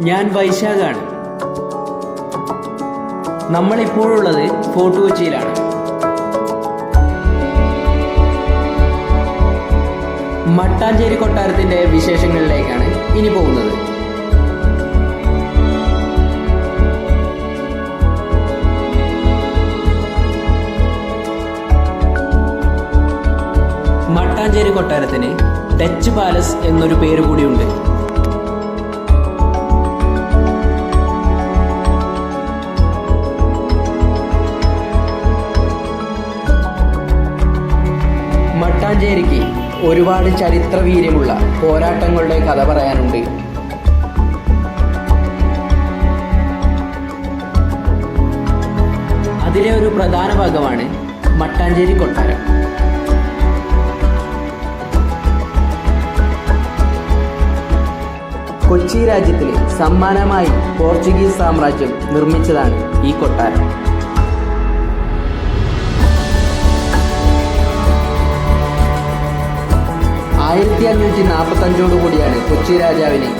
ഞാൻ വൈശാഖാണ്. നമ്മളിപ്പോഴുള്ളത് ഫോർട്ട് കൊച്ചിയിലാണ് മട്ടാഞ്ചേരി കൊട്ടാരത്തിന്റെ വിശേഷങ്ങളിലേക്കാണ് ഇനി പോകുന്നത്. മട്ടാഞ്ചേരി കൊട്ടാരത്തിന് ഡച്ച് പാലസ് എന്നൊരു പേര് കൂടിയുണ്ട് മട്ടാഞ്ചേരിക്ക് ഒരുപാട് ചരിത്രവീര്യമുള്ള പോരാട്ടങ്ങളുടെ കഥ പറയാനുണ്ട്. അതിലെ ഒരു പ്രധാന ഭാഗമാണ് മട്ടാഞ്ചേരി കൊട്ടാരം. കൊച്ചി രാജ്യത്തിന് സമ്മാനമായി പോർച്ചുഗീസ് സാമ്രാജ്യം നിർമ്മിച്ചതാണ് ഈ കൊട്ടാരം. ആയിരത്തി അഞ്ഞൂറ്റി നാൽപ്പത്തി അഞ്ചോട് കൂടിയാണ് കൊച്ചി രാജാവിന്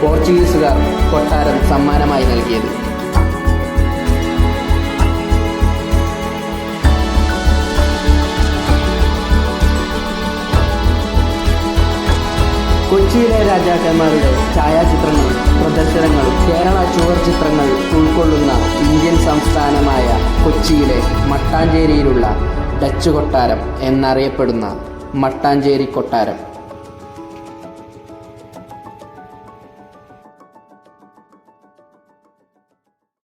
പോർച്ചുഗീസുകാർ കൊട്ടാരം സമ്മാനമായി നൽകിയത്. കൊച്ചിയിലെ രാജാക്കന്മാരുടെ ഛായാചിത്രങ്ങളും പ്രദർശനങ്ങളും കേരള ചുവർ ചിത്രങ്ങൾ ഉൾക്കൊള്ളുന്ന ഇന്ത്യൻ സംസ്ഥാനമായ കൊച്ചിയിലെ മട്ടാഞ്ചേരിയിലുള്ള ഡച്ച് കൊട്ടാരം എന്നറിയപ്പെടുന്ന മട്ടാഞ്ചേരി കൊട്ടാരം.